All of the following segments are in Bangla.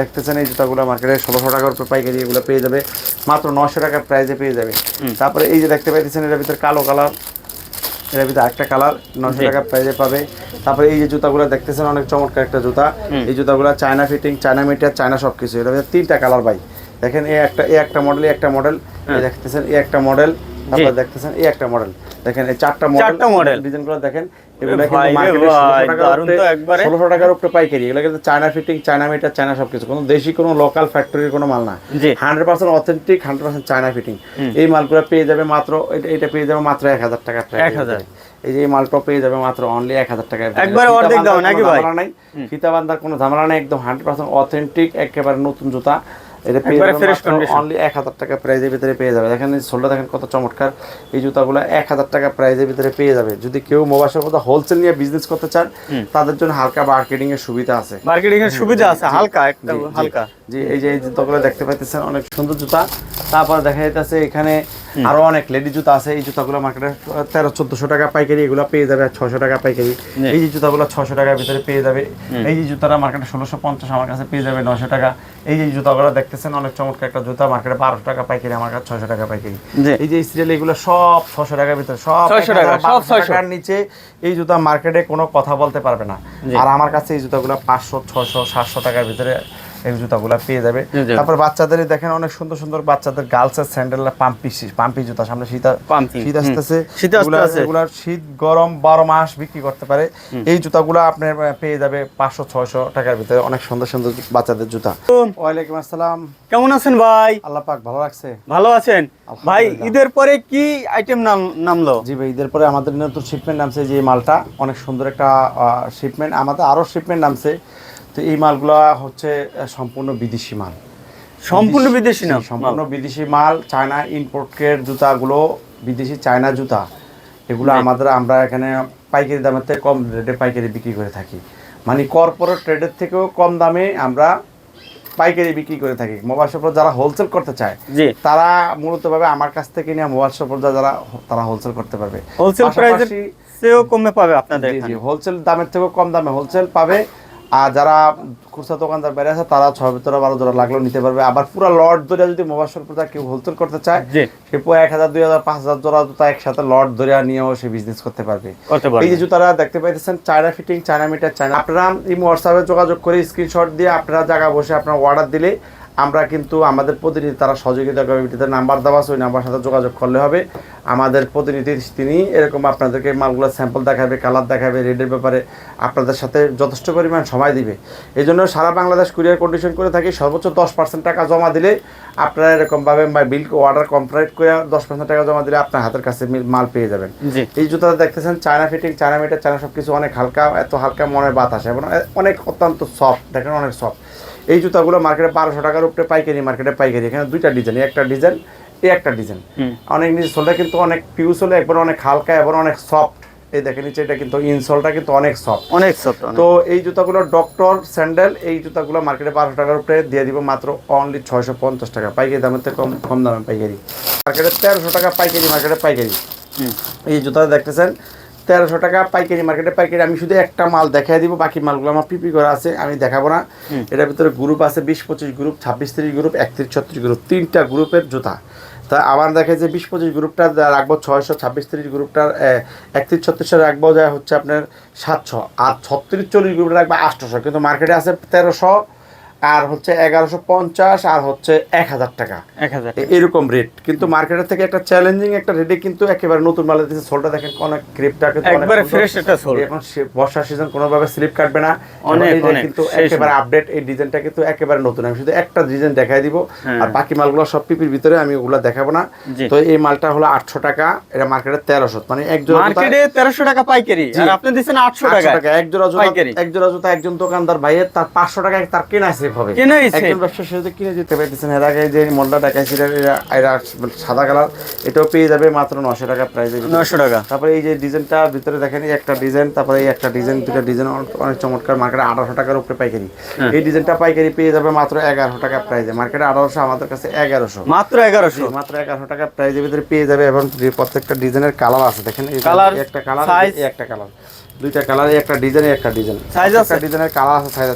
দেখতেছেন এই জুতাগুলো মার্কেটে ষোলোশো টাকার উপরে পাইকারি এগুলো পেয়ে যাবে। মাত্র নশো টাকার প্রাইসে পেয়ে যাবে। তারপরে এই যে দেখতে পাইতেছেন এটার ভিতরে কালো কালার এটার ভিতরে একটা কালার নশো। টাকা প্রাইজে পাবে। তারপরে এই যে জুতাগুলো দেখতেছেন অনেক চমৎকার একটা জুতা। এই জুতাগুলো China fitting China meter China সব কিছু এটার ভিতরে তিনটা কালার ভাই। দেখেন এ একটা এ একটা মডেল এই একটা মডেল দেখতেছেন এ একটা মডেল তারপরে দেখতেছেন এই একটা মডেল দেখেন এই চারটা মডেল চারটা। ডিজাইনগুলো দেখেন এগুলো। ষোলোশো টাকার উপরে পাইকারি। এগুলো কিন্তু China fitting China meter China সব কোনো দেশি কোনো লোকাল ফ্যাক্টরির কোনো মাল না। Hundred percent authentic hundred percent China fitting এই মালগুলো পেয়ে যাবে মাত্র এটা- পেয়ে যাবে মাত্র এক হাজার টাকা 1000 এই যে মালটা পেয়ে যাবে মাত্র অনলি এক হাজার টাকা একবারে অর্ধেক দাম নাকি ভাই? নাই। ফিতা বান্ধার কোনো ঝামেলা নেই একদম হান্ড্রেড পার্সেন্ট অথেন্টিক একেবারে নতুন জুতা। এটা। অনলি এক হাজার টাকা প্রাইজের ভিতরে পেয়ে যাবে দেখেন সোলটা দেখেন কত চমৎকার। এই জুতাগুলো এক হাজার টাকা প্রাইজের ভিতরে পেয়ে যাবে। যদি কেউ মোবাইল শপে হোলসেল নিয়ে বিজনেস করতে চান তাদের জন্য হালকা মার্কেটিং এর সুবিধা আছে। মার্কেটিং এর সুবিধা আছে হালকা একটা। হালকা। জি এই যে এই জুতাগুলো দেখতে পাইতেছেন অনেক সুন্দর জুতা। তারপর দেখা যাইতেছে এখানে আরও অনেক লেডি জুতা আছে এই জুতাগুলো মার্কেটে তেরো চোদ্দশো টাকা পাইকারি এগুলো পেয়ে যাবে ছশো টাকা পাইকারি। এই যে জুতাগুলো ছশো টাকার ভিতরে পেয়ে যাবে। এই যে জুতাটা মার্কেটে ষোলোশো পঞ্চাশ আমার কাছে পেয়ে যাবে নশো টাকা। এই যে জুতাগুলো দেখতেছেন অনেক চমৎকার একটা জুতা মার্কেটে বারোশো টাকা পাইকারি আমার কাছে ছশো টাকা পাইকারি। এই যে সিরিয়াল এগুলো সব ছশো টাকার ভিতরে সব 600 টাকা, সব টাকার নিচে এই জুতা মার্কেটে কোনো কথা বলতে পারবে না। আর আমার কাছে এই জুতাগুলো পাঁচশো ছশো সাতশো টাকার ভিতরে এই জুতাগুলো পেয়ে যাবে। তারপর বাচ্চাদের দেখেন অনেক সুন্দর সুন্দর বাচ্চাদের গার্লসের স্যান্ডেল পাম্পি পাম্পি জুতা সামনে শীত শীত। আসতেছে। এগুলার শীত গরম বারো মাস বিক্রি করতে পারে। এই জুতাগুলো আপনার পেয়ে যাবে পাঁচশো ছয়শো টাকার ভিতরে অনেক সুন্দর সুন্দর বাচ্চাদের জুতা। ওয়ালাইকুম আসসালাম। কেমন আছেন ভাই? আল্লাহ পাক ভালো রাখছে। ভালো আছেন? ভাই ঈদের পরে কি আইটেম নাম নামলো? জি ভাই ঈদের পরে আমাদের নতুন শিপমেন্ট নামছে যে মালটা। অনেক সুন্দর একটা শিপমেন্ট আমাদের আরও শিপমেন্ট নামছে। তো এই মালগুলো হচ্ছে সম্পূর্ণ বিদেশি মাল। সম্পূর্ণ বিদেশি জি, সম্পূর্ণ বিদেশি মাল চায়না ইম্পোর্টের জুতাগুলো বিদেশি চায়না জুতা। এগুলো আমাদের আমরা এখানে পাইকারি দামের থেকে কম রেটে পাইকারি বিক্রি করে থাকি। মানে কর্পোরেট ট্রেডের থেকেও কম দামে আমরা পাইকারি বিক্রি করে থাকি। মোবাইল শপে যারা হোলসেল করতে চায় তারা মূলত ভাবে আমার কাছ থেকে নিয়ে মোবাইল শপ যারা তারা হোলসেল করতে পারবে। হোলসেল পাশাপাশি- কমে পাবে আপনাদের হোলসেল দামের থেকেও কম দামে হোলসেল পাবে। আর যারা খুচরা দোকানদার বেড়ে আছে তারা ছয় ভিতরে বারো জোড়া লাগলেও নিতে পারবে। আবার পুরো লট ধরে যদি মোবাইল প্রচার কেউ হোলসেল করতে চায় সে পুরো এক হাজার দুই হাজার পাঁচ হাজার জোড়া জুতা একসাথে লট ধরে নিয়েও সে বিজনেস করতে পারবে। এই যে জুতারা দেখতে পাইতেছেন China fitting China meter China আপনারা এই হোয়াটসঅ্যাপে যোগাযোগ করে স্ক্রিনশট দিয়ে আপনারা জায়গা বসে আপনারা অর্ডার দিলে আমরা কিন্তু আমাদের প্রতিনিধি তারা সহযোগিতা করবে ভিত্তিতে নাম্বার দেওয়া আছে ওই নাম্বার সাথে যোগাযোগ করলে হবে। আমাদের প্রতিনিধি তিনি এরকম আপনাদেরকে মালগুলো স্যাম্পল দেখাবে কালার দেখাবে রেডের ব্যাপারে আপনাদের সাথে যথেষ্ট পরিমাণ সময় দিবে। এই জন্য সারা বাংলাদেশ কুরিয়ার কন্ডিশন করে থাকি সর্বোচ্চ দশ পার্সেন্ট টাকা জমা দিলে আপনারা এরকমভাবে বিল অর্ডার কমপ্লিট করে দশ পার্সেন্ট টাকা জমা দিলে আপনার হাতের কাছে মিল- পেয়ে যাবেন। এই জুতাটা দেখতেছেন China fitting China meter China সব কিছু অনেক হালকা এত হালকা মনের বাতাস এবং অনেক অত্যন্ত সফট দেখেন অনেক সফট এই জুতাগুলো মার্কেটে বারোশো টাকার উপরে পাইকারি মার্কেটে পাইকারি। এখানে দুইটা ডিজাইন একটা ডিজাইন এই একটা ডিজাইন অনেক নিচে সোলটা কিন্তু অনেক পিউস হলে একবার অনেক হালকা এবং অনেক সফট এই দেখেন নিচে এটা কিন্তু ইনসোলটা কিন্তু অনেক সফট অনেক সফট তো এই জুতাগুলো ডক্টর স্যান্ডেল এই জুতাগুলো মার্কেটে বারোশো টাকার উপরে দিয়ে দিব মাত্র অনলি ছয়শো পঞ্চাশ টাকা। পাইকারি দামের থেকে কম কম দামে পাইকারি। মার্কেটে তেরোশো টাকা পাইকারি মার্কেটে পাইকারি। এই জুতাটা দেখতেছেন তেরোশো টাকা পাইকারি মার্কেটে পাইকারি আমি শুধু একটা মাল দেখাই দিব বাকি মালগুলো আমার পিপি করা আছে আমি দেখাবো না। এটার ভিতরে গ্রুপ আছে বিশ পঁচিশ গ্রুপ ছাব্বিশ তিরিশ গ্রুপ একত্রিশ ছত্রিশ গ্রুপ তিনটা গ্রুপের জুতা। তা আমার দেখে যে বিশ পঁচিশ গ্রুপটা রাখব ছয়শো ছাব্বিশ তিরিশ গ্রুপটার একত্রিশ ছত্রিশশো রাখব যায় হচ্ছে আপনার সাতশো। আর ছত্রিশ চল্লিশ গ্রুপটা রাখব আটশোশো কিন্তু মার্কেটে আছে তেরোশো আর হচ্ছে এগারোশো পঞ্চাশ আর হচ্ছে এক হাজার টাকা। এক হাজার এরকম রেট কিন্তু মার্কেটের থেকে একটা চ্যালেঞ্জিং একটা রেটে কিন্তু একেবারে নতুন মালের দিচ্ছে সোলটা দেখেন অনেক গ্রিপটা একবারে ফ্রেশ একটা সোল এখন বর্ষার সিজন কোনোভাবে স্লিপ কাটবে না। অনেক, কিন্তু একেবারে আপডেট এই ডিজাইনটা কিন্তু একেবারে নতুন। আমি শুধু একটা ডিজাইন দেখাই দিব হ্যাঁ। আর বাকি মালগুলো সব পিপির ভিতরে আমি ওগুলো দেখাবো না। তো এই মালটা হলো আটশো টাকা এটা মার্কেটে তেরোশো। মানে এক জোড়া জুতা- মার্কেটে তেরোশো টাকা পাইকারি। আর আপনি দিচ্ছেন আটশো টাকা টাকা এক জোড়া এক একজন দোকানদার ভাইয়ের তার পাঁচশো টাকা তার কেনা সেফ হবে। একজন ব্যবসার সাথে কিনে যেতে পারতেছেন। এর আগে যে এটা- এটা সাদা কালার এটাও পেয়ে যাবে মাত্র নশো টাকা প্রাইসে নশো টাকা। তারপরে এই যে ডিজাইনটা ভিতরে দেখেন একটা ডিজাইন তারপরে এই একটা ডিজাইন দুটা ডিজাইন অনেক চমৎকার মার্কেটে আঠারোশো টাকার উপরে পাইকারি। হ্যাঁ। এই ডিজাইনটা পাইকারি পেয়ে যাবে মাত্র এগারোশো টাকা প্রাইসে মার্কেটে আঠারোশো আমাদের কাছে এগারোশো। মাত্র এগারোশো? মাত্র এগারোশো টাকা প্রাইজের ভিতরে পেয়ে যাবে। এবং প্রত্যেকটা ডিজাইনের কালার আছে দেখেন একটা কালার একটা কালার দুইটা কালার একটা ডিজাইন একটা ডিজাইন Size আছে? একটা ডিজাইনের কালার আছে। সাইজ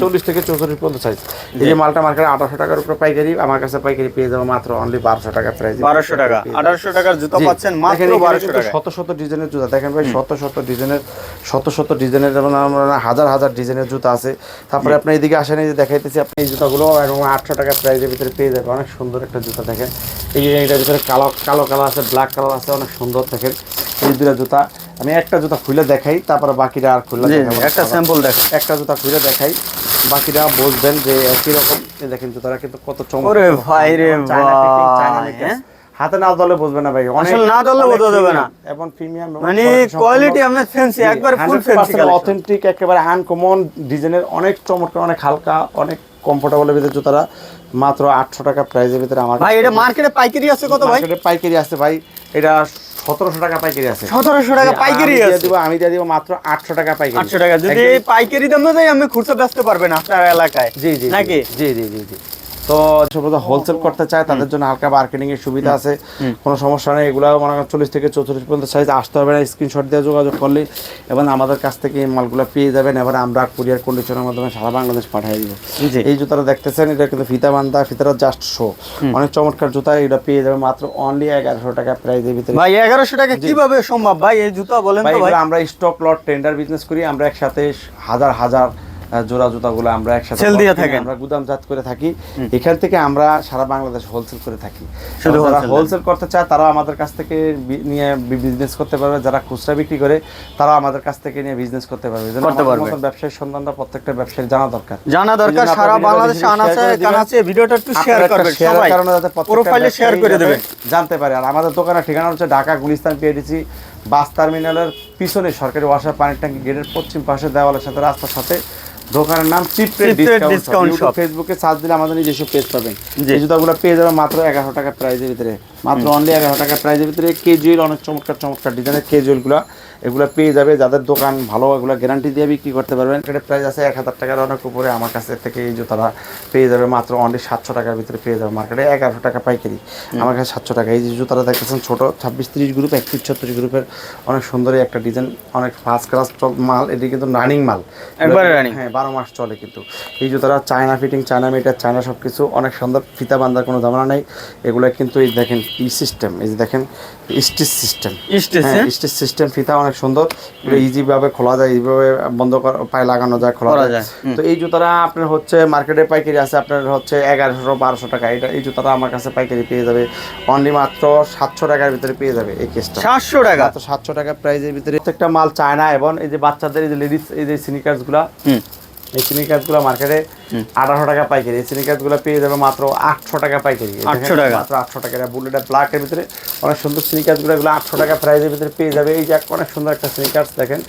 চল্লিশ থেকে চৌচল্লিশ পর্যন্ত সাইজ এই যে মালটা মার্কেটে আঠারোশো টাকার উপরে পাইকারি আমার কাছে পাইকারি পেয়ে যাব মাত্র অনলি বারোশো টাকা প্রাইস বারোশো টাকা। আঠারোশো টাকার জুতো পাচ্ছেন মাত্র বারোশো টাকা শত শত ডিজাইনের জুতা। দেখেন ভাই শত শত ডিজাইনের শত শত ডিজাইনের যেমন আমরা হাজার হাজার ডিজাইনের জুতা আছে। তারপরে আপনি এদিকে আসেন এই যে দেখাইতেছি আপনি এই জুতাগুলো এবং আটশো টাকা প্রাইসের ভিতরে পেয়ে যাবেন। অনেক সুন্দর একটা জুতা দেখেন। এই যে এটার ভিতরে কালো কালো কালার আছে ব্ল্যাক কালার আছে অনেক সুন্দর দেখেন। এই দুটা জুতা। আমি একটা জুতা খুলে দেখাই তারপরে বাকিটা আর খুলে। একটা স্যাম্পল দেখেন একটা জুতা খুলে দেখাই বাকিটা বুঝবেন যে একই রকম। দেখেন জুতাটা কিন্তু কত চমৎকার। ভাই রে ভাই, হ্যাঁ? হাতে না ধরলে বুঝবে না ভাই অনেক আসলে না অনেক বোঝা যাবে না। এবং প্রিমিয়াম মানে কোয়ালিটি আপনার ফ্যান্সি একবার ফুল ফ্যান্সি অথেন্টিক একেবারে আনকমন ডিজাইনের অনেক চমৎকার অনেক হালকা অনেক কমফোর্টেবল ভিতরে জুতারা মাত্র আটশো টাকা প্রাইসের ভিতরে আমার ভাই এটা মার্কেটে পাইকারি আছে কত ভাই? মার্কেটে পাইকারি আছে ভাই এটা সতেরোশো টাকা পাইকারি আছে। সতেরোশো টাকা পাইকারি আছে। দিব আমি দিয়ে দিব মাত্র আটশো টাকা পাইকারি। আটশো টাকা। যদি পাইকারি দামে দেয় আমি খুচরা বেচতে পারবেন আপনার এলাকায়। জি জি। নাকি? জি জি জি জি। তো সম্ভবত হোলসেল করতে চায় তাদের জন্য হালকা মার্কেটিং এর সুবিধা আছে। কোনো সমস্যা নেই এগুলো মনে করেন চল্লিশ থেকে চৌচল্লিশ পর্যন্ত সাইজ আসতে হবে না স্ক্রিনশট দিয়ে যোগাযোগ করলে এবং আমাদের কাছ থেকে এই মালগুলো পেয়ে যাবেন এবার আমরা কুরিয়ার কন্ডিশনের মাধ্যমে সারা বাংলাদেশ পাঠিয়ে দিব। এই জুতাটা দেখতেছেন এটা কিন্তু ফিতা বান্ধা ফিতাটা জাস্ট শো অনেক চমৎকার জুতা এটা পেয়ে যাবে মাত্র অনলি এগারোশো টাকা প্রাইজের ভিতরে। ভাই এগারোশো টাকা কীভাবে সম্ভব? ভাই এই জুতা বলেন আমরা স্টক লট টেন্ডার বিজনেস করি আমরা একসাথে হাজার হাজার জোড়া জুতাগুলো আমরা একসাথে Sell দিয়ে lot আমরা গুদামজাত করে থাকি। এখান থেকে আমরা সারা বাংলাদেশ হোলসেল করে থাকি। যারা হোলসেল করতে চায় তারা আমাদের কাছ থেকে নিয়ে বিজনেস করতে পারবে। যারা খুচরা বিক্রি করে তারা আমাদের কাছ থেকে নিয়ে বিজনেস করতে পারবে। যেন করতে পারবে। মতন সন্ধানটা প্রত্যেকটা ব্যবসায়ীর জানা দরকার। জানা দরকার সারা বাংলাদেশে আনাচে। কানাচে ভিডিওটা একটু শেয়ার করবেন সবাই। কারণে যাতে প্রোফাইলে শেয়ার করে দেবেন। জানতে পারে। আর আমাদের দোকানের ঠিকানা হচ্ছে ঢাকা গুলিস্তান পিএডিসি বাস টার্মিনালের পিছনে সরকারি ওয়াসার পানির ট্যাঙ্কি গেটের পশ্চিম পাশে দেওয়ালের সাথে রাস্তার সাথে দোকানের নাম চিপ Cheap ডিসকাউন্ট। ফেসবুকে সার্চ দিলে আমাদের নিজস্ব পেজ পাবেন। যে এই জুতাগুলো পেয়ে যাবে মাত্র এগারো টাকা প্রাইজের ভিতরে। মাত্র অনলি এগারো টাকা প্রাইজের ভিতরে কেজুয়েল অনেক চমৎকার চমৎকার ডিজাইনের কেজুয়েলগুলো এগুলো পেয়ে যাবে। যাদের দোকান ভালো এগুলো গ্যারান্টি দিয়ে বিক্রি করতে পারবেন। এটার প্রাইস আছে এক হাজার টাকার অনেক উপরে। আমার কাছে থেকে এই জুতারা পেয়ে যাবে মাত্র অনলি সাতশো টাকার ভিতরে পেয়ে যাবে মার্কেটে এগারোশো টাকা পাইকারি। আমার কাছে সাতশো টাকা। এই যে জুতারা দেখতেছেন ছোটো ছাব্বিশ তিরিশ গ্রুপ একত্রিশ ছত্রিশ গ্রুপের অনেক সুন্দর এই একটা ডিজাইন অনেক ফার্স্ট ক্লাস মাল। এটি কিন্তু রানিং মাল। একবারে running। হ্যাঁ বারো মাস চলে কিন্তু। এই জুতারা China fitting China meter China সব কিছু অনেক সুন্দর। ফিতা বান্ধার কোনো ঝামেলা নেই। এগুলো কিন্তু এই দেখেন ই সিস্টেম এই যে দেখেন স্টিচ সিস্টেম স্টেজ হ্যাঁ স্টিচ সিস্টেম ফিতা অনেক সুন্দর। এগুলো ইজি ভাবে খোলা যায় এইভাবে বন্ধ করা পায়ে লাগানো যায় খোলা যায়। তো এই জুতাটা আপনার হচ্ছে মার্কেটে পাইকারি আছে আপনার হচ্ছে এগারোশো বারোশো টাকা। এটা এই জুতাটা আমার কাছে পাইকারি পেয়ে যাবে। অনলি মাত্র সাতশো টাকার ভিতরে পেয়ে যাবে এই কেসটা সাতশো টাকা? মাত্র সাতশো টাকা প্রাইজের ভিতরে। প্রত্যেকটা মাল চায়না এবং এই যে বাচ্চাদের এই যে লেডিস এই যে সিনিকার্সগুলা হুম। এই সিনিকার্সগুলা মার্কেটে আঠারোশো টাকা পাইকারি। এই সিনিকার্সগুলা পেয়ে যাবে মাত্র আটশো টাকা পাইকারি। 800 টাকা। মাত্র আটশো টাকা। বুলেটের ব্ল্যাকের ভিতরে অনেক সুন্দর সিনিকার্সগুলো এগুলো আটশো টাকা প্রাইজের ভিতরে পেয়ে যাবে। এই যে অনেক সুন্দর একটা সিনিকার্স দেখেন।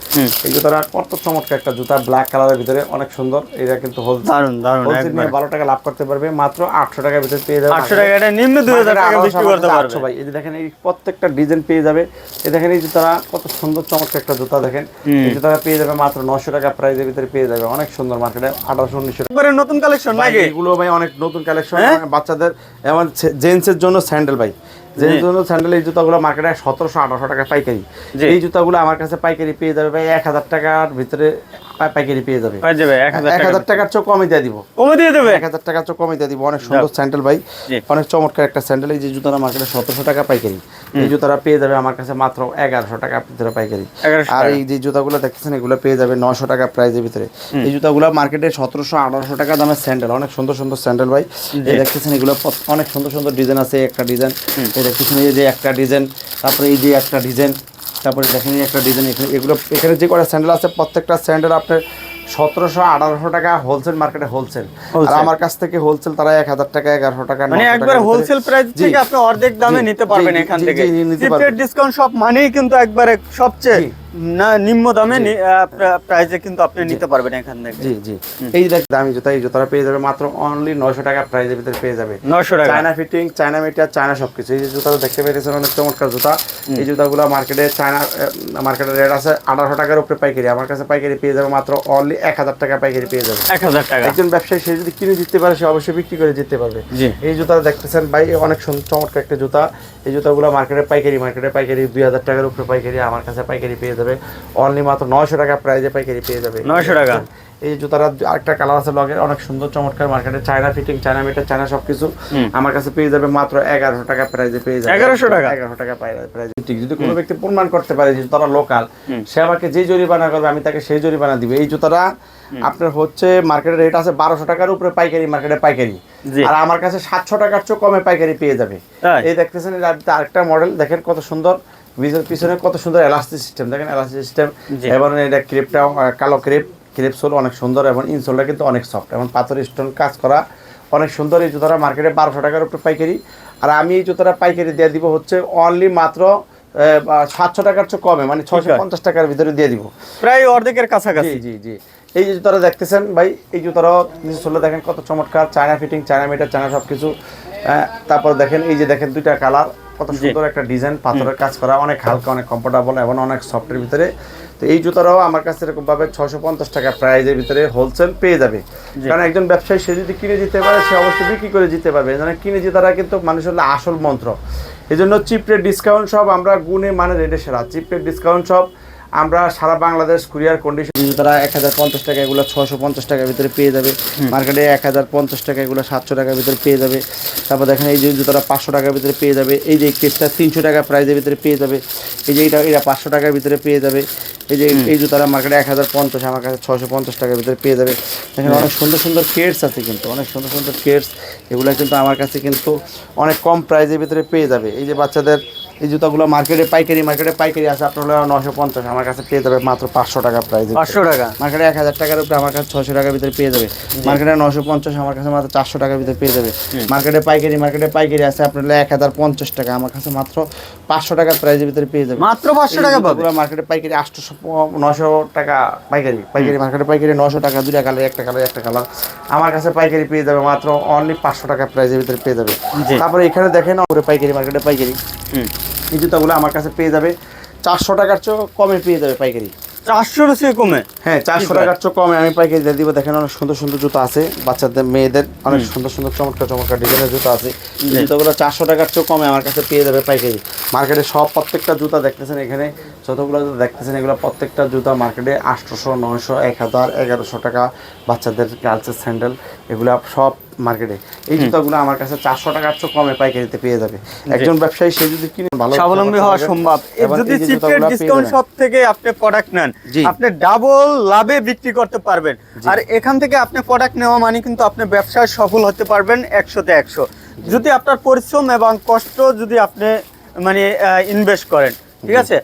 এই জুতাটা কত চমৎকার একটা জুতা ব্ল্যাক কালারের ভিতরে অনেক সুন্দর। এটা কিন্তু হোল দারুণ দারুণ নিয়ে বারো টাকা লাভ করতে পারবে। মাত্র আটশো টাকার ভিতরে পেয়ে যাবে। আটশো টাকা এটা নিম্ন দুই হাজার টাকা বিক্রি করতে পারবে। ভাই। এই যে দেখেন এই প্রত্যেকটা ডিজাইন পেয়ে যাবে। এই দেখেন এই জুতারা কত সুন্দর চমৎকার একটা জুতা দেখেন। এই জুতারা পেয়ে যাবে মাত্র নশো টাকা প্রাইজের ভিতরে পেয়ে যাবে। অনেক সুন্দর মার্কেটে আঠারোশো উনিশশো একবারে নতুন কালেকশন নাকি এগুলো ভাই অনেক নতুন কালেকশন হ্যাঁ? বাচ্চাদের এমন জেন্টসের জন্য স্যান্ডেল ভাই জেন্টসের জন্য স্যান্ডেল এই জুতাগুলো মার্কেটে সতেরোশো আঠারোশো টাকা পাইকারি। এই জুতাগুলো আমার কাছে পাইকারি পেয়ে যাবে ভাই এক হাজার টাকার ভিতরে পাইকারি পেয়ে যাবে। যাবে এক হাজার টাকার চেয়েও কমে দিয়ে দিব। কমে দিয়ে দেবে? এক হাজার টাকার চেয়ে কমে দিয়ে দিব। অনেক সুন্দর স্যান্ডেল ভাই। অনেক চমৎকার একটা স্যান্ডেল। এই যে জুতারা মার্কেটে সতেরোশো টাকা পাইকারি। এই জুতারা পেয়ে যাবে আমার কাছে মাত্র এগারোশো টাকা ভিতরে পাইকারি। আর এই যে জুতাগুলো দেখতেছেন এগুলো পেয়ে যাবে নশো টাকা প্রাইজের ভিতরে। এই জুতাগুলো মার্কেটে সতেরোশো আঠারোশো টাকা দামের স্যান্ডেল। অনেক সুন্দর সুন্দর স্যান্ডেল ভাই। এই দেখতেছেন এগুলো অনেক সুন্দর সুন্দর ডিজাইন আছে একটা ডিজাইন। এই দেখতেছেন এই যে একটা ডিজাইন। তারপরে এই যে একটা ডিজাইন। তারপরে দেখেন একটা ডিজাইন এখানে। এগুলো এখানে যে কটা স্যান্ডেল আছে প্রত্যেকটা স্যান্ডেল আপনার সতেরোশো আঠারোশো টাকা হোলসেল মার্কেটে হোলসেল আর আমার কাছ থেকে হোলসেল তারা এক হাজার টাকা এগারোশো টাকা মানে একবার হোলসেল প্রাইস থেকে আপনি অর্ধেক দামে নিতে পারবেন এখান থেকে। ডিসকাউন্ট সব মানেই কিন্তু একবারে সবচেয়ে। না নিম্ন দামে প্রাইসে কিন্তু আপনি নিতে পারবেন এখান থেকে। জি জি। এই দামি জুতা এই জুতাটা পেয়ে যাবে মাত্র অনলি নয়শো টাকা প্রাইজের ভিতরে পেয়ে যাবে। নশো টাকা। China fitting China meter China সবকিছু। এই যে জুতাটা দেখতে পেয়েছেন অনেক চমৎকার জুতা। এই জুতাগুলো মার্কেটে চায়না মার্কেটের রেট আছে আঠারোশো টাকার উপরে পাইকারি। আমার কাছে পাইকারি পেয়ে যাবে মাত্র অনলি এক হাজার টাকা পাইকারি পেয়ে যাবে। এক হাজার টাকা। একজন ব্যবসায়ী সে যদি কিনে পারে সে অবশ্যই বিক্রি করে পারবে। এই জুতা দেখতেছেন ভাই অনেক চমৎকার একটা জুতা। এই জুতাগুলো মার্কেটে পাইকারি মার্কেটে পাইকারি দুই হাজার টাকার উপরে পাইকারি আমার কাছে পাইকারি পেয়ে যাবে। যাবে। অনলি মাত্র নয়শো টাকা প্রাইজে পাইকারি পেয়ে যাবে। 900 টাকা? এই জুতাটা আরেকটা কালার আছে লগের অনেক সুন্দর চমৎকার মার্কেটে China fitting China meter China সবকিছু। আমার কাছে পেয়ে যাবে মাত্র এগারোশো টাকা প্রাইজে পেয়ে যাবে। 1100 টাকা? এগারোশো টাকা প্রাইজে ঠিক যদি কোনো ব্যক্তি প্রমাণ করতে পারে যে তারা লোকাল সে আমাকে যে জরিমানা করবে আমি তাকে সেই জরিমানা দিবে। এই জুতাটা আপনার হচ্ছে মার্কেটের রেট আছে বারোশো টাকার উপরে পাইকারি মার্কেটে পাইকারি। আর আমার কাছে সাতশো টাকার চেয়ে কমে পাইকারি পেয়ে যাবে? এই দেখতেছেন আরেকটা মডেল দেখেন কত সুন্দর। পিছনে- পিছনে কত সুন্দর এলাস্টিক সিস্টেম দেখেন এলাস্টিক সিস্টেম। এবং এটা ক্রিপটা কালো ক্রিপ ক্রিপ সোল অনেক সুন্দর এবং ইনসোলটা কিন্তু অনেক সফট এবং পাথর স্টোন কাজ করা অনেক সুন্দর। এই জুতোটা মার্কেটে বারোশো টাকার উপরে পাইকারি। আর আমি এই জুতোটা পাইকারি দিয়ে দিব হচ্ছে অনলি মাত্র সাতশো টাকার চেয়ে কমে মানে ছশো পঞ্চাশ টাকার ভিতরে দিয়ে দিব। প্রায় অর্ধেকের কাছাকাছি। জি জি এই যে জুতোটা দেখতেছেন ভাই এই জুতোটাও নিচে চলে দেখেন কত চমৎকার। China fitting China meter China সব কিছু তারপর দেখেন এই যে দেখেন দুইটা কালার কত সুন্দর একটা ডিজাইন পাথরের কাজ করা অনেক হালকা অনেক কমফোর্টেবল এবং অনেক সফটের ভিতরে। তো এই জুতোটাও আমার কাছে এরকমভাবে ছশো পঞ্চাশ টাকা প্রাইজের ভিতরে হোলসেল পেয়ে যাবে। কারণ একজন ব্যবসায়ী সে যদি কিনে দিতে পারে সে অবশ্যই বিক্রি করে দিতে পারবে। এই জন্য কিনে জেতারা কিন্তু মানুষের হলো আসল মন্ত্র। এই জন্য চিপ রেট ডিসকাউন্ট সব আমরা গুণে মানে রেটে সেরা। চিপ রেট ডিসকাউন্ট সব আমরা সারা বাংলাদেশ কুরিয়ার কন্ডিশন তারা এক হাজার পঞ্চাশ টাকা এগুলো ছশো পঞ্চাশ টাকার ভিতরে পেয়ে যাবে। মার্কেটে এক হাজার পঞ্চাশ টাকা এগুলো সাতশো টাকার ভিতরে পেয়ে যাবে। তারপর দেখেন এই যে জুতোটা পাঁচশো টাকার ভিতরে পেয়ে যাবে এই যে কেসটা তিনশো টাকা প্রাইজের ভিতরে পেয়ে যাবে। এই যে এটা এটা পাঁচশো টাকার ভিতরে পেয়ে যাবে। এই যে এই জুতারা মার্কেটে এক হাজার পঞ্চাশ আমার কাছে ছশো পঞ্চাশ টাকার ভিতরে পেয়ে যাবে। দেখেন অনেক সুন্দর সুন্দর কেটস আছে কিন্তু অনেক সুন্দর সুন্দর কেটস এগুলো কিন্তু আমার কাছে কিন্তু অনেক কম প্রাইজের ভিতরে পেয়ে যাবে। এই যে বাচ্চাদের এই জুতাগুলো মার্কেটে পাইকারি মার্কেটে পাইকারি আছে আপনার নশো পঞ্চাশ। আমার কাছে পেয়ে যাবে মাত্র পাঁচশো টাকা প্রাইজে পাঁচশো টাকা? মার্কেটে এক হাজার টাকার উপরে আমার কাছে ছশো টাকার ভিতরে পেয়ে যাবে। মার্কেটে নশো পঞ্চাশ আমার কাছে মাত্র চারশো টাকার ভিতরে পেয়ে যাবে। মার্কেটে পাইকারি মার্কেটে পাইকারি আছে আপনার এক হাজার পঞ্চাশ টাকা আমার কাছে মাত্র পাঁচশো টাকার প্রাইজের ভিতরে পেয়ে যাবে। মাত্র 500 টাকা পাবে? মার্কেটে পাইকারি আটশো নশো টাকা পাইকারি। পাইকারি মার্কেটে পাইকারি নশো টাকা দুটা কালার একটা কালার একটা কালার আমার কাছে পাইকারি পেয়ে যাবে মাত্র অনলি পাঁচশো টাকা প্রাইজের ভিতরে পেয়ে যাবে। তারপরে এখানে দেখেন পাইকারি মার্কেটে পাইকারি। এই জুতাগুলো আমার কাছে পেয়ে যাবে। চারশো টাকার চেয়েও কমে পেয়ে যাবে পাইকারি। চারশোর চেয়ে কমে? হ্যাঁ চারশো টাকার চেয়ে কমে। আমি পাইকারি দিয়ে দিব। দেখেন অনেক সুন্দর সুন্দর জুতো আছে। বাচ্চাদের মেয়েদের অনেক সুন্দর সুন্দর চমৎকার চমৎকার ডিজাইনের জুতো আছে। এই জুতোগুলো চারশো টাকার চেয়ে কমে আমার কাছে পেয়ে যাবে পাইকারি। মার্কেটে সব প্রত্যেকটা জুতা দেখতেছেন এখানে। যতগুলো জুতা দেখতেছেন এগুলো প্রত্যেকটা জুতা মার্কেটে আটশোশো নয়শো এক হাজার এগারোশো টাকা। বাচ্চাদের গার্লসের স্যান্ডেল এগুলো সব মার্কেটে এই জুতাগুলো আমার কাছে চারশো টাকার চেয়ে কমে পাইকারিতে পেয়ে যাবে। একজন ব্যবসায়ী সে যদি কিনে ভালো স্বাবলম্বী হওয়া সম্ভব। যদি চিপের ডিসকাউন্ট। শপ থেকে আপনি প্রোডাক্ট নেন আপনি ডাবল লাভে বিক্রি করতে পারবেন। আর এখান থেকে আপনি প্রোডাক্ট নেওয়া মানে কিন্তু আপনি ব্যবসায় সফল হতে পারবেন একশোতে একশো। যদি আপনার পরিশ্রম এবং কষ্ট যদি আপনি মানে ইনভেস্ট করেন ঠিক আছে?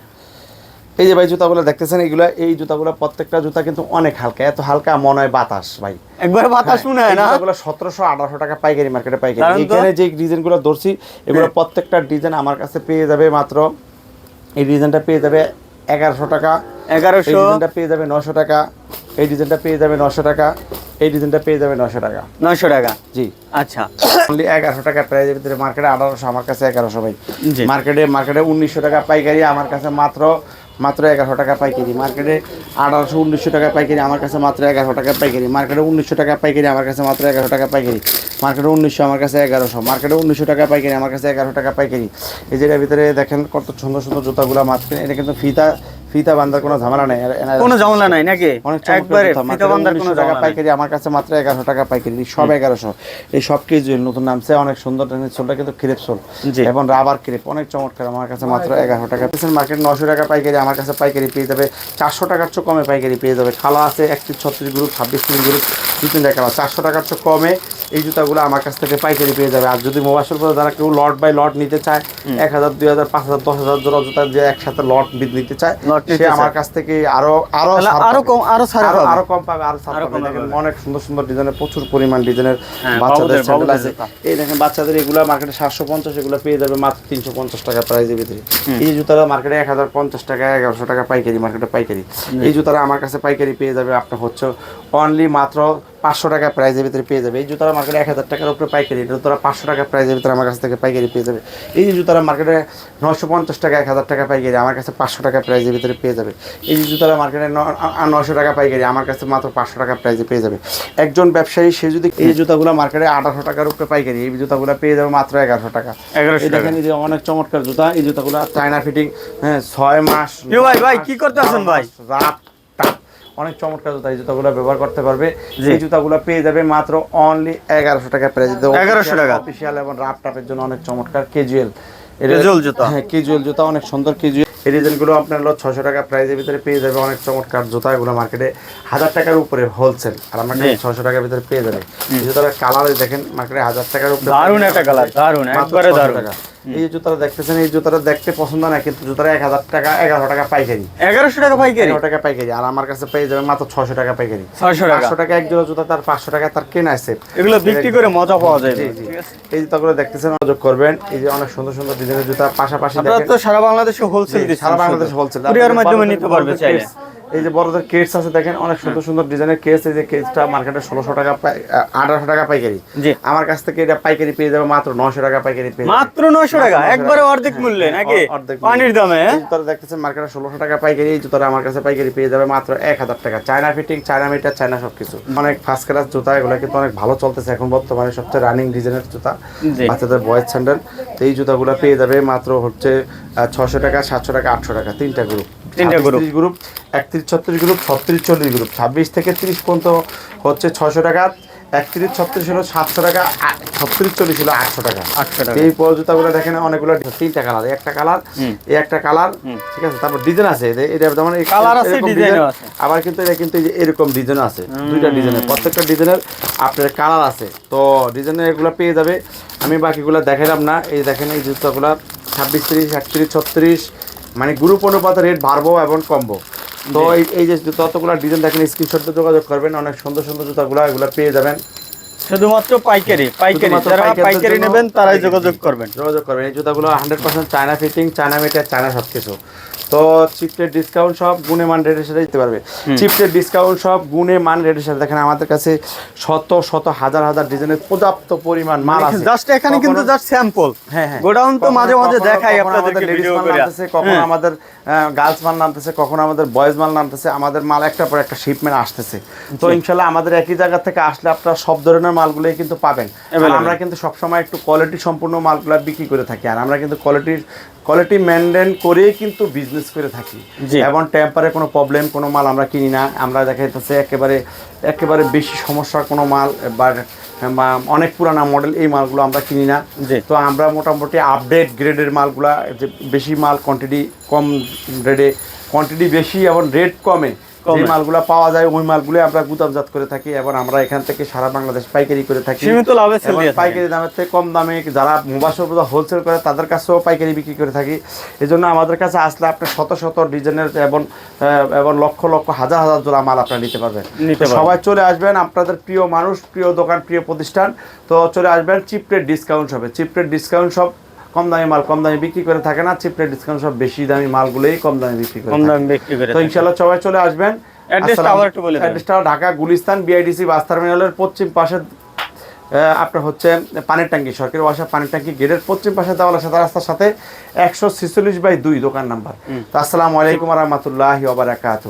এই যে ভাই জুতাগুলো দেখতেছেন এগুলো এই জুতাগুলো প্রত্যেকটা জুতা কিন্তু অনেক হালকা এত হালকা মনে হয় বাতাস ভাই। একবার বাতাস শুনে হয় না? এগুলো সতেরোশো আঠারোশো টাকা পাইকারি মার্কেটে পাইকারি। এখানে যে ডিজাইনগুলো ধরছি এগুলো হ্যাঁ। প্রত্যেকটা ডিজাইন আমার কাছে পেয়ে যাবে মাত্র এই ডিজাইনটা পেয়ে যাবে এগারোশো টাকা। এগারোশো। ডিজাইনটা পেয়ে যাবে নশো টাকা। এই ডিজাইনটা পেয়ে যাবে নশো টাকা। এই ডিজাইনটা পেয়ে যাবে নশো টাকা। নয়শো টাকা? জি। আচ্ছা। অনলি এগারোশো টাকা ভিতরে মার্কেটে আঠারোশো আমার কাছে এগারোশো ভাই। মার্কেটে মার্কেটে উনিশশো টাকা পাইকারি আমার কাছে মাত্র মাত্র এগারোশো টাকা পাইকারি। মার্কেটে আঠারোশো, উনিশশো টাকা পাইকারি, আমার কাছে মাত্র এগারোশো টাকা পাইকারি। মার্কেটে উনিশশো টাকা পাইকারি, আমার কাছে মাত্র এগারো টাকা পাইকারি। মার্কেটে উনিশশো, আমার কাছে এগারোশো। মার্কেটে উনিশশো টাকা পাইকারি, আমার কাছে এগারো টাকা পাইকারি। এই যেটার ভিতরে দেখেন কত সুন্দর সুন্দর জুতাগুলো মাত্র। এটা কিন্তু ফিতা ফিতা বান্ধার কোনো ঝামেলা নেই। কোনো ঝামেলা নাই নাকি? অনেক একবারে ফিতা বান্ধার কোনো টাকা পাইকারি আমার কাছে মাত্র এগারোশো টাকা পাইকারি সব এগারোশো। এই সব কিছু নতুন নামছে অনেক সুন্দর সোলটা কিন্তু ক্রেপ সোল। এবং রাবার ক্রেপ অনেক চমৎকার আমার কাছে মাত্র এগারো টাকা। মার্কেট নশো টাকা পাইকারি আমার কাছে পাইকারি পেয়ে যাবে। চারশো টাকার চেয়ে কমে পাইকারি পেয়ে যাবে। খালা আছে একত্রিশ ছত্রিশ গ্রুপ ছাব্বিশ তিন গ্রুপ দু তিন টাকা চারশো টাকার চেয়ে কমে এই জুতাগুলো আমার কাছ থেকে পাইকারি পেয়ে যাবে। আর যদি মোবাইল করে যারা কেউ লট বাই লট নিতে চায় এক হাজার দুই হাজার পাঁচ হাজার দশ হাজার জোড়া জুতা যে একসাথে লট নিতে চায় সে আমার কাছ থেকে আরও আরও আরও কম আরও আরও কম পাবে আরও ছাড় পাবে। অনেক সুন্দর সুন্দর ডিজাইনের প্রচুর পরিমাণ ডিজাইনের হ্যাঁ, বাচ্চাদের স্যান্ডেল আছে। এই দেখেন বাচ্চাদের এগুলো মার্কেটে সাতশো পঞ্চাশ এগুলো পেয়ে যাবে মাত্র তিনশো পঞ্চাশ টাকা প্রাইজের ভিতরে। এই জুতারা মার্কেটে এক হাজার পঞ্চাশ টাকা এগারোশো টাকা পাইকারি মার্কেটে পাইকারি। এই জুতারা আমার কাছে পাইকারি পেয়ে যাবে আপনার হচ্ছে অনলি মাত্র পাঁচশো টাকা প্রাইজের ভিতরে পেয়ে যাবে। এই জুতারা মার্কেটে এক হাজার টাকার উপরে পাইকারি। এটা জুতারা পাঁচশো টাকা প্রাইজের ভিতরে আমার কাছ থেকে পাইকারি পেয়ে যাবে। এই যে জুতারা মার্কেটে নশো পঞ্চাশ টাকা এক হাজার টাকা পাইকারি আমার কাছে পাঁচশো টাকা প্রাইজের ভিতরে পেয়ে যাবে। এই যে জুতারা মার্কেটে নশো টাকা পাইকারি আমার কাছে মাত্র পাঁচশো টাকা প্রাইজে পেয়ে যাবে। একজন ব্যবসায়ী সে যদি এই জুতাগুলো মার্কেটে আঠারোশো টাকার উপরে পাইকারি এই জুতাগুলো পেয়ে যাবে মাত্র এগারোশো টাকা। 1100 এই দেখেন যে অনেক চমৎকার জুতা। এই জুতাগুলো চায়না ফিটিং হ্যাঁ ছয় মাস ভাই, ভাই, কি করতেছেন বারো ভাই? রাত অনেক চমৎকার জুতা এই জুতাগুলো ব্যবহার করতে পারবে। এই জুতাগুলো পেয়ে যাবে মাত্র অনলি এগারোশো টাকা প্রাইস 1100 টাকা। অফিসিয়াল এবং রাপ টাপের জন্য অনেক চমৎকার কেজুয়াল জুতা। হ্যাঁ কেজুয়াল জুতা অনেক সুন্দর কেজুয়াল এই ডিজাইনগুলো আপনার হলো ছশো টাকা প্রাইসের ভিতরে পেয়ে যাবে অনেক চমৎকার জুতা। এগুলো মার্কেটে হাজার টাকার উপরে হোলসেল আর আমরা। ছশো টাকার ভিতরে পেয়ে যাবে। জুতার কালার দেখেন মার্কেটে হাজার টাকার উপরে দারুণ একটা colour, দারুণ, একবারে 600 দারুণ। এই জুতাটা দেখতেছেন এই জুতাটা দেখতে পছন্দ না কিন্তু জুতাটা এক হাজার টাকা এগারো টাকা পাইকারি। এগারোশো টাকা পাইকারি? এগারো টাকা পাইকারি। আর আমার কাছে পেয়ে যাবে মাত্র ছশো টাকা পাইকারি। 600 টাকা। পাঁচশো টাকা এক জোড়া জুতা তার পাঁচশো টাকা তার কেনা আছে। এগুলো বিক্রি করে মজা পাওয়া যায়। এই জুতাগুলো দেখতেছেন যোগ করবেন। এই যে অনেক সুন্দর সুন্দর ডিজাইনের জুতা পাশাপাশি তো সারা বাংলাদেশে হোলসেল সারা বাংলাদেশে হোলসেল মাধ্যমে নিতে পারবে চাইলে। এই যে বড়দের কেটস আছে দেখেন অনেক সুন্দর সুন্দর ডিজাইনের কেস এই যে কেসটা মার্কেটে ষোলোশো টাকা আঠারোশো টাকা পাইকারি। জি। আমার কাছ থেকে এটা পাইকারি পেয়ে যাবে মাত্র নশো টাকা পাইকারি পেয়ে মাত্র নশো টাকা? মাত্র 900 একবারে অর্ধেক মূল্যে হ্যাঁ, নাকি? অর্ধেক পানির দামে জুতোটা দেখতেছেন মার্কেটে ষোলোশো টাকা পাইকারি এই জুতোটা আমার কাছে পাইকারি পেয়ে যাবে মাত্র এক হাজার টাকা। China fitting China meter China সবকিছু। অনেক ফার্স্ট ক্লাস জুতা এগুলো কিন্তু অনেক ভালো চলতেছে এখন বর্তমানে সবচেয়ে রানিং ডিজাইনের জুতা বাচ্চাদের বয়েজ স্যান্ডেল তো এই জুতাগুলো পেয়ে যাবে মাত্র হচ্ছে ছশো টাকা সাতশো টাকা আটশো টাকা তিনটা গ্রুপ তিনটা group। গ্রুপ একত্রিশ ছত্রিশ গ্রুপ ছত্রিশ চল্লিশ গ্রুপ ছাব্বিশ থেকে তিরিশ পর্যন্ত হচ্ছে ছশো টাকা। একত্রিশ ছত্রিশ হলো সাতশো টাকা ছত্রিশ চল্লিশ হলো আটশো টাকা। 800 টাকা। এই জুতাগুলো দেখেন অনেকগুলো তিনটা কালার একটা কালার এই একটা কালার ঠিক আছে? তারপর ডিজাইন আছে। এটা যেমন আছে, design, আছে। আবার কিন্তু এটা কিন্তু এরকম ডিজাইন আছে। দুইটা ডিজাইনের প্রত্যেকটা ডিজাইনের আপনার কালার আছে। তো ডিজাইনের এগুলো পেয়ে যাবে। আমি বাকিগুলো দেখালাম না। এই দেখেন এই জুতাগুলো ছাব্বিশ তিরিশ একত্রিশ ছত্রিশ মানে গ্রুপ অনুপাতে রেট বাড়বো এবং কমবো। তো এই এই যে যতগুলো ডিজাইন দেখেন স্ক্রিনশট যোগাযোগ করবেন অনেক সুন্দর সুন্দর জুতাগুলো এগুলো পেয়ে যাবেন। শুধুমাত্র পাইকারি পাইকারি। যারা পাইকারি নেবেন তারাই যোগাযোগ করবেন। যোগাযোগ করবেন। এই জুতাগুলো hundred percent China fitting China meter China সব কিছু তো চিপটের ডিসকাউন্ট সব গুণে মান রেটের সাথে দিতে পারবে। চিপটের ডিসকাউন্ট সব গুণে মান রেটের সাথে। দেখেন আমাদের কাছে শত শত হাজার হাজার ডিজাইনের পর্যাপ্ত পরিমাণ মাল আছে। জাস্ট এখানে কিন্তু জাস্ট স্যাম্পল হ্যাঁ হ্যাঁ। গোডাউন তো মাঝে মাঝে দেখাই আমাদের ভিডিও মাল নামতেছে, কখনো। আমাদের গার্লস মাল নামতেছে কখনো আমাদের বয়েজ মাল নামতেছে আমাদের মাল একটা পর একটা শিপমেন্ট আসতেছে। তো ইনশাল্লাহ আমাদের একই জায়গা থেকে আসলে আপনারা সব ধরনের মালগুলোই কিন্তু পাবেন আমরা কিন্তু সবসময় একটু কোয়ালিটি সম্পূর্ণ মালগুলো বিক্রি করে থাকি আর আমরা কিন্তু কোয়ালিটির কোয়ালিটি মেনটেন করেই কিন্তু বিজনেস করে থাকি। এবং টেম্পারে কোনো প্রবলেম কোনো মাল আমরা কিনি না আমরা দেখা যাচ্ছে একেবারে একেবারে বেশি সমস্যার কোনো মাল বা অনেক পুরানা মডেল এই মালগুলো আমরা কিনি না। তো আমরা মোটামুটি আপডেট গ্রেডের মালগুলা যে বেশি মাল কোয়ান্টিটি কম রেটে কোয়ান্টিটি বেশি এবং রেট কমে। যে মালগুলা পাওয়া যায় ওই মালগুলো আমরা গুদামজাত করে থাকি এবং আমরা এখান থেকে সারা বাংলাদেশ পাইকারি করে থাকি। সীমিত লাভে পাইকারি দামের থেকে কম দামে যারা মুবাসর হোলসেল করে তাদের কাছেও পাইকারি বিক্রি করে থাকি। এই জন্য আমাদের কাছে আসলে আপনি শত শত ডিজাইনের এবং এবং লক্ষ লক্ষ হাজার হাজার জোড়া মাল আপনারা নিতে পারবেন। সবাই চলে আসবেন আপনাদের প্রিয় মানুষ প্রিয় দোকান প্রিয় প্রতিষ্ঠান। তো চলে আসবেন চিপ রেট ডিসকাউন্ট হবে চিপ রেট ডিসকাউন্ট সব কম দামি মাল কম দামে বিক্রি করে থাকে না চিপ রেট ডিসকাউন্ট সব বেশি দামি মালগুলোই কম দামে বিক্রি করে কম। দামে বিক্রি করে তো থাকেন। ইনশাল্লাহ সবাই চলে আসবেন Address টা আসসালাম- আবার একটু বলে দেবেন। Address Dhaka Gulistan B I D C bus টার্মিনালের পশ্চিম পাশে আপনার হচ্ছে পানির ট্যাঙ্কি সরকারি বাসা পানির ট্যাঙ্কি গেটের পশ্চিম পাশে দেওয়াল সাদা রাস্তার সাথে একশো ছেচল্লিশ বাই দুই দোকান নাম্বার তো আসসালামু আলাইকুম রহমতুল্লাহ ওবরাকাতু